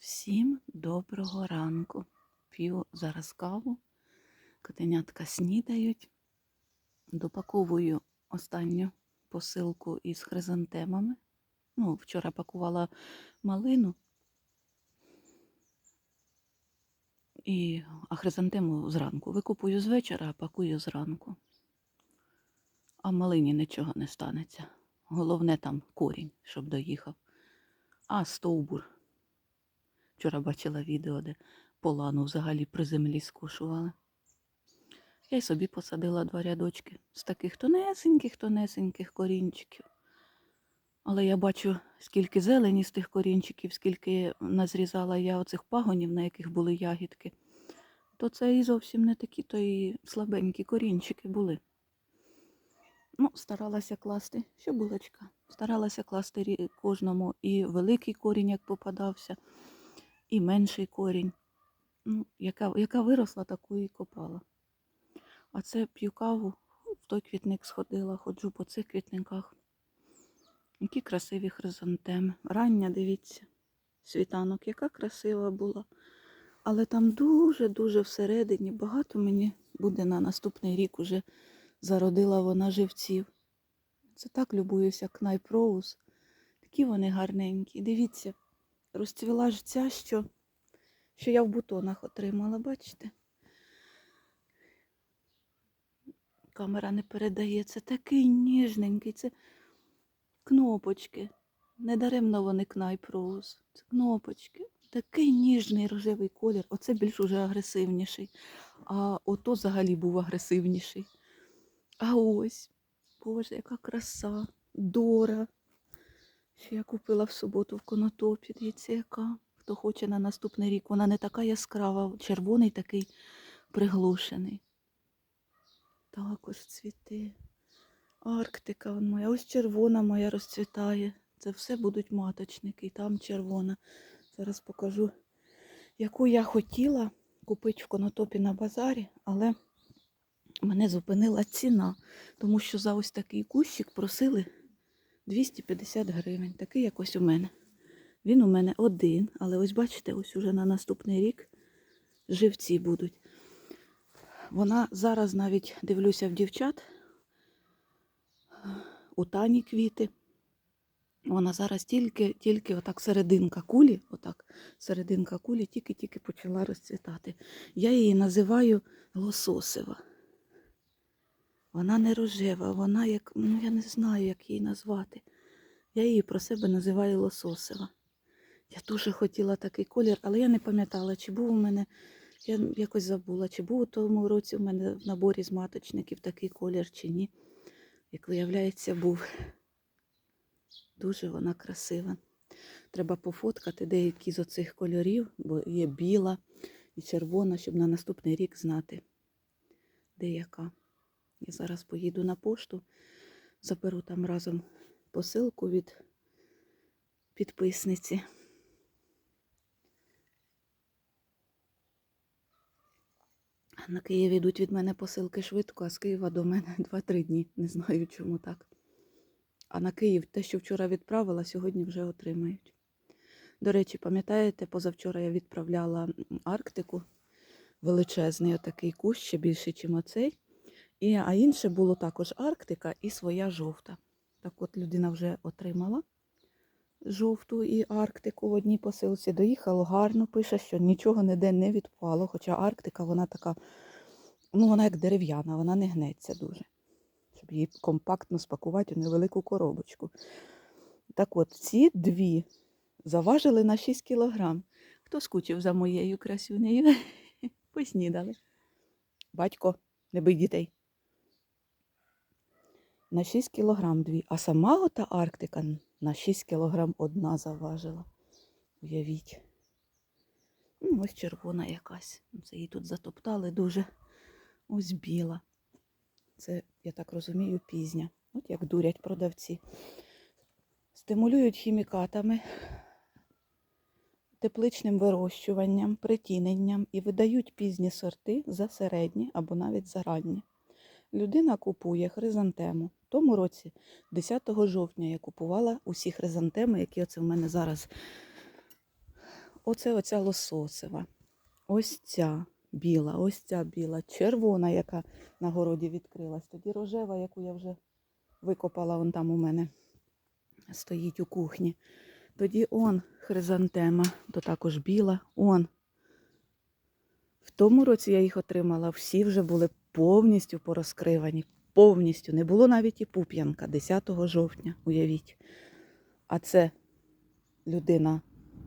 Всім доброго ранку. П'ю зараз каву, котенятка снідають. Допаковую останню посилку із хризантемами. Ну, вчора пакувала малину. І, а хризантему зранку. Викупую з вечора, а пакую зранку. А малині нічого не станеться. Головне там корінь, щоб доїхав. А стовбур. Вчора бачила відео, де полану взагалі при землі скушували. Я й собі посадила два рядочки з таких тонесеньких, тонесеньких корінчиків. Але я бачу, скільки зелені з тих корінчиків, скільки назрізала я оцих пагонів, на яких були ягідки, то це і зовсім не такі то і слабенькі корінчики були. Ну, старалася класти, що булочка. Старалася класти кожному і великий корінь, як попадався, і менший корінь. Ну, яка, яка виросла, таку і копала. А це п'ю каву, в той квітник сходила, ходжу по цих квітниках. Які красиві хризантеми. Рання, дивіться, світанок, яка красива була. Але там дуже-дуже всередині багато мені буде на наступний рік уже зародила вона живців. Це так любуюся кнайпроуз. Такі вони гарненькі. Дивіться, розцвіла ж ця, що, що я в бутонах отримала, бачите? Камера не передає. Це такий ніжненький, це кнопочки. Недаремно вони кнайпроуз. Це кнопочки. Такий ніжний рожевий колір. Оце більш уже агресивніший. А ото взагалі був агресивніший. А ось, боже, яка краса, Дора. Що я купила в суботу в конотопі. Дивіться, яка. Хто хоче на наступний рік. Вона не така яскрава, червоний такий приглушений. Також цвіти. Арктика вон моя. Ось червона моя розцвітає. Це все будуть маточники. І там червона. Зараз покажу, яку я хотіла купити в конотопі на базарі, але мене зупинила ціна, тому що за ось такий кущик просили 250 гривень. Такий як ось у мене. Він у мене один, але ось бачите, ось уже на наступний рік живці будуть. Вона зараз навіть дивлюся в дівчат. У Тані квіти. Вона зараз тільки, тільки отак серединка кулі, отак, серединка кулі тільки-тільки почала розцвітати. Я її називаю лососева. Вона не рожева, вона як, ну я не знаю, як її назвати. Я її про себе називаю лососева. Я дуже хотіла такий колір, але я не пам'ятала, чи був у мене, я якось забула, чи був у тому році у мене в наборі з маточників такий колір, чи ні. Як виявляється, був. Дуже вона красива. Треба пофоткати деякі з оцих кольорів, бо є біла і червона, щоб на наступний рік знати, де яка. Я зараз поїду на пошту, заберу там разом посилку від підписниці. На Київ йдуть від мене посилки швидко, а з Києва до мене 2-3 дні. Не знаю, чому так. А на Київ те, що вчора відправила, сьогодні вже отримають. До речі, пам'ятаєте, позавчора я відправляла Арктику, величезний отакий кущ, ще більший, ніж оцей. І, а інше було також Арктика і своя жовта. Так от людина вже отримала жовту і Арктику в одній посилці. Доїхало гарно, пише, що нічого ніде не відпало. Хоча Арктика, вона така, ну вона як дерев'яна, вона не гнеться дуже. Щоб її компактно спакувати у невелику коробочку. Так от, ці дві заважили на 6 кілограм. Хто скучив за моєю красюнею? Поснідали. Батько, не бий дітей. На 6 кілограм дві. А сама ота Арктика на 6 кілограм одна заважила. Уявіть. Ну, ось червона якась. Це її тут затоптали дуже. Ось біла. Це, я так розумію, пізня. От як дурять продавці. Стимулюють хімікатами, тепличним вирощуванням, притіненням і видають пізні сорти за середні або навіть за ранні. Людина купує хризантему. В тому році, 10 жовтня, я купувала усі хризантеми, які оце в мене зараз оце оця лососева. Ось ця біла, ось ця біла, червона, яка на городі відкрилась. Тоді рожева, яку я вже викопала, вон там у мене стоїть у кухні. Тоді он хризантема, то також біла, он. В тому році я їх отримала, всі вже були повністю порозкривані. Повністю. Не було навіть і пуп'янка 10 жовтня, уявіть. А це людина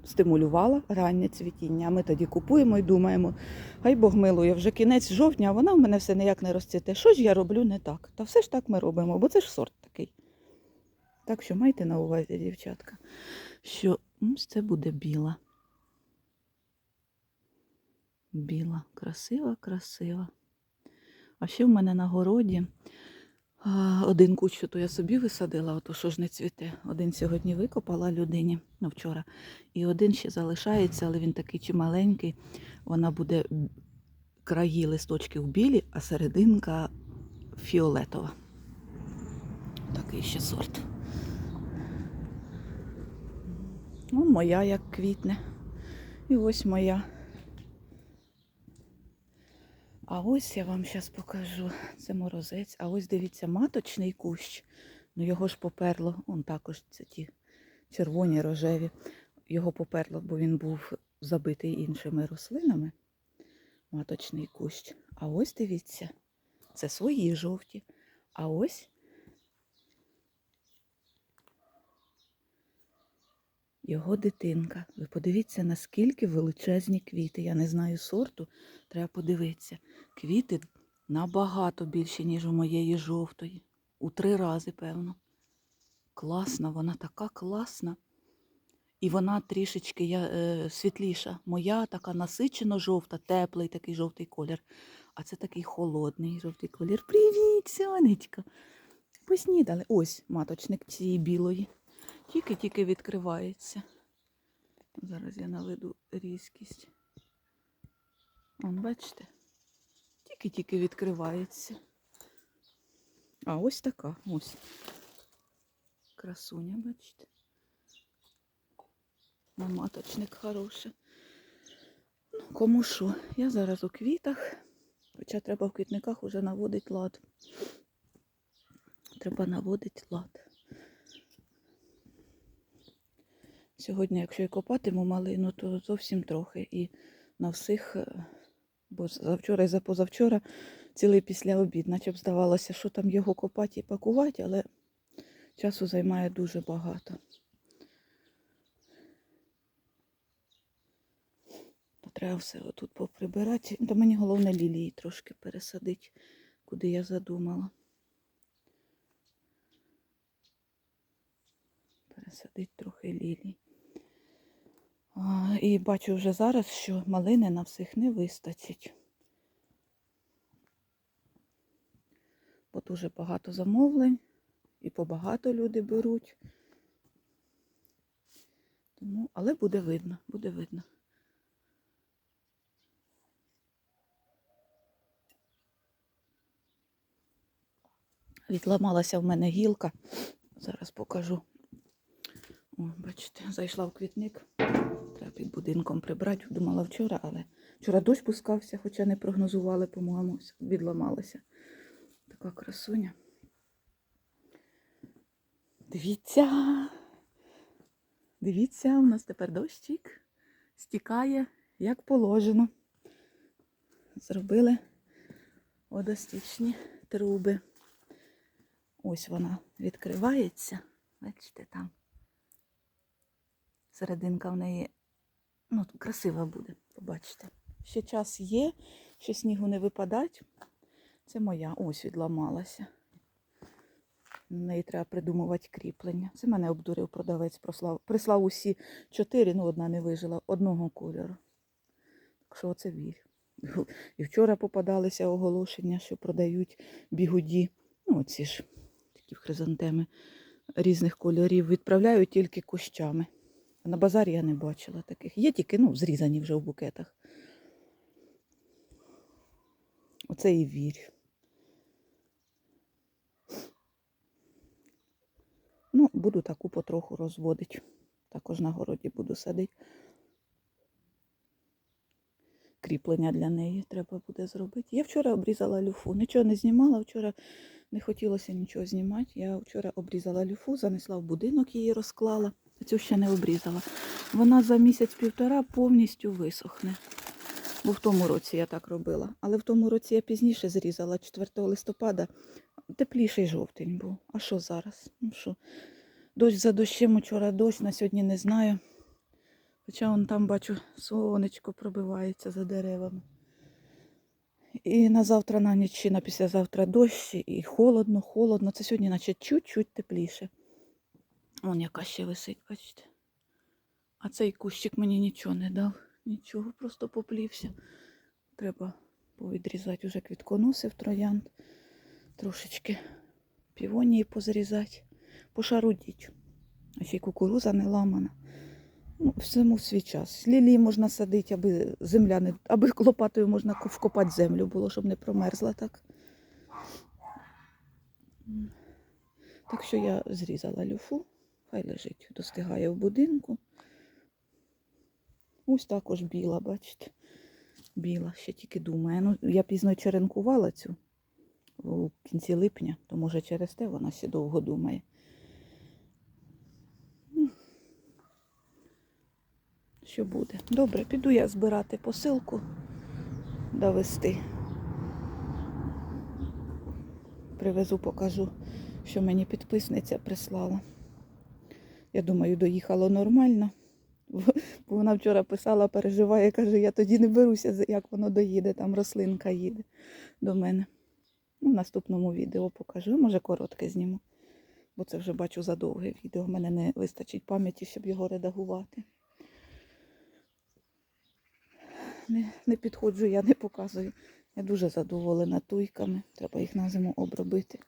стимулювала раннє цвітіння. Ми тоді купуємо і думаємо, хай Бог милує, вже кінець жовтня, а вона в мене все ніяк не розцвіте. Що ж я роблю не так? Та все ж так ми робимо, бо це ж сорт такий. Так що майте на увазі, дівчатка, що це буде біла. Біла, красива, красива. А ще в мене на городі один кущ, то я собі висадила, ото що ж не цвіте. Один сьогодні викопала людині, ну вчора, і один ще залишається, але він такий чималенький. Вона буде краї листочків білі, а серединка фіолетова. Такий ще сорт. Ну, моя як квітне. І ось моя. А ось я вам зараз покажу. Це морозець. А ось дивіться, маточний кущ. Ну його ж поперло. Он також це ті червоні рожеві. Його поперло, бо він був забитий іншими рослинами. Маточний кущ. А ось дивіться, це свої жовті. А ось його дитинка. Ви подивіться, наскільки величезні квіти. Я не знаю сорту, треба подивитися. Квіти набагато більші, ніж у моєї жовтої. У три рази, певно. Класна, вона така класна. І вона трішечки я, е, світліша. Моя така насичено жовта, теплий такий жовтий колір. А це такий холодний жовтий колір. Привіт, сонечко! Поснідали. Ось маточник цієї білої. Тільки-тільки відкривається. Зараз я наведу різкість. Вон, бачите? Тільки-тільки відкривається. А ось така, ось. Красуня, бачите. На маточник хороший. Ну, кому що. Я зараз у квітах. Хоча треба в квітниках уже наводити лад. Треба наводити лад. Сьогодні, якщо і копатиму малину, то зовсім трохи. І на всіх, е, бо завчора і за позавчора цілий після обід, наче б здавалося, що там його копати і пакувати, але часу займає дуже багато. То Треба все отут поприбирати. Та мені головне лілії трошки пересадити, куди я задумала. Пересадити трохи лілій. І бачу вже зараз, що малини на всіх не вистачить. Бо дуже багато замовлень і побагато люди беруть. Тому, але буде видно, буде видно. Відламалася в мене гілка. Зараз покажу. О, бачите, зайшла в квітник. Під будинком прибрати. Думала вчора, але вчора дощ пускався, хоча не прогнозували, по-моєму, відламалася. Така красуня. Дивіться. Дивіться, у нас тепер дощик стікає, як положено. Зробили водостічні труби. Ось вона відкривається. Бачите, там серединка в неї ну, красива буде, побачите. Ще час є, ще снігу не випадать. Це моя ось відламалася. На неї треба придумувати кріплення. Це мене обдурив продавець, прослав. прислав усі чотири, ну одна не вижила, одного кольору. Так що оце вір. І вчора попадалися оголошення, що продають бігуді. Ну, оці ж такі хризантеми різних кольорів. Відправляють тільки кущами. На базарі я не бачила таких. Є тільки, ну, зрізані вже в букетах. Оце і вір. Ну, буду таку потроху розводити. Також на городі буду садити. кріплення для неї треба буде зробити. Я вчора обрізала люфу. Нічого не знімала, вчора не хотілося нічого знімати. Я вчора обрізала люфу, занесла в будинок, її розклала. Цю ще не обрізала. Вона за місяць-півтора повністю висохне. Бо в тому році я так робила. Але в тому році я пізніше зрізала 4 листопада. Тепліший жовтень був. А що зараз? Ну що? Дощ за дощем, учора дощ, на сьогодні не знаю. Хоча вон там бачу, сонечко пробивається за деревами. І на завтра на ніч, на післязавтра дощ, і холодно, холодно. Це сьогодні, наче чуть-чуть тепліше. Вон яка ще висить, бачите. А цей кущик мені нічого не дав. Нічого, просто поплівся. Треба повідрізати вже квітконосив троянд. Трошечки півонії позрізати, пошарудіть. А ще й кукуруза не ламана. Ну, всьому свій час. Лілії можна садити, аби земля не, аби лопатою можна вкопати землю було, щоб не промерзла так. Так що я зрізала люфу, хай лежить, достигає в будинку. Ось також біла, бачите. Біла, ще тільки думає. Ну, я пізно черенкувала цю у кінці липня, то може через те вона ще довго думає. Ну, Що буде? Добре, піду я збирати посилку, довести. Привезу, покажу, що мені підписниця прислала. Я думаю, доїхало нормально. Бо вона вчора писала, переживає, каже, я тоді не беруся, як воно доїде, там рослинка їде до мене. Ну, в наступному відео покажу, може коротке зніму. Бо це вже бачу за довге відео. В мене не вистачить пам'яті, щоб його редагувати. Не, не підходжу, я не показую. Я дуже задоволена туйками. Треба їх на зиму обробити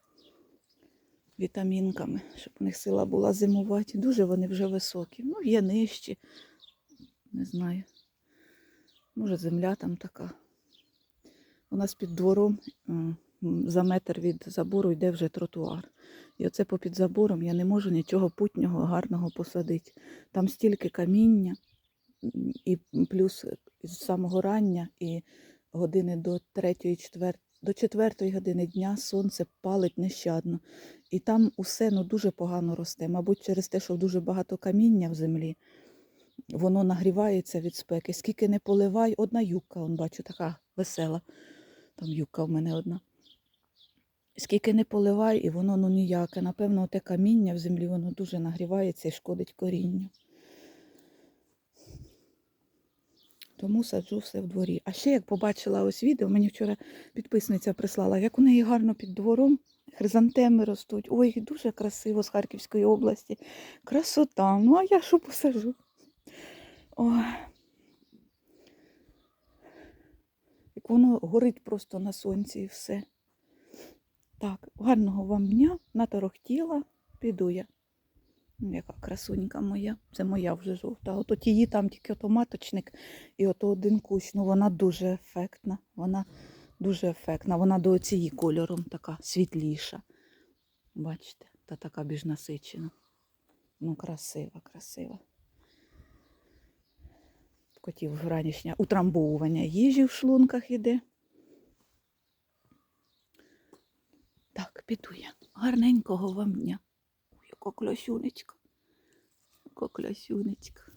вітамінками, щоб у них сила була зимувати. Дуже вони вже високі. Ну, є нижчі. Не знаю. Може, земля там така. У нас під двором за метр від забору йде вже тротуар. І оце попід забором я не можу нічого путнього, гарного посадити. Там стільки каміння, і плюс з самого рання і години до третьої, четвер... до четвертої години дня сонце палить нещадно. І там усе ну, дуже погано росте. Мабуть, через те, що дуже багато каміння в землі, воно нагрівається від спеки. Скільки не поливай, одна юбка, он бачу, така весела. Там юбка в мене одна. Скільки не поливай, і воно ну ніяке. Напевно, те каміння в землі воно дуже нагрівається і шкодить корінню. Тому саджу все в дворі. А ще як побачила ось відео, мені вчора підписниця прислала, як у неї гарно під двором хризантеми ростуть. Ой, дуже красиво з Харківської області. Красота. Ну, а я що посажу? Ой. Як воно горить просто на сонці і все. Так, гарного вам дня, наторохтіла, піду я. Ну, Яка красунька моя. Це моя вже жовта. Ото тії там тільки ото маточник і ото один кущ. Ну вона дуже ефектна. Вона дуже ефектна. Вона до цієї кольором така світліша. Бачите, та така більш насичена. Ну, красива, красива. Котів вранішнє утрамбовування їжі в шлунках іде. Так, піду я. Гарненького вам дня. Ой, яка клясюнечка. Яка клясюнечка.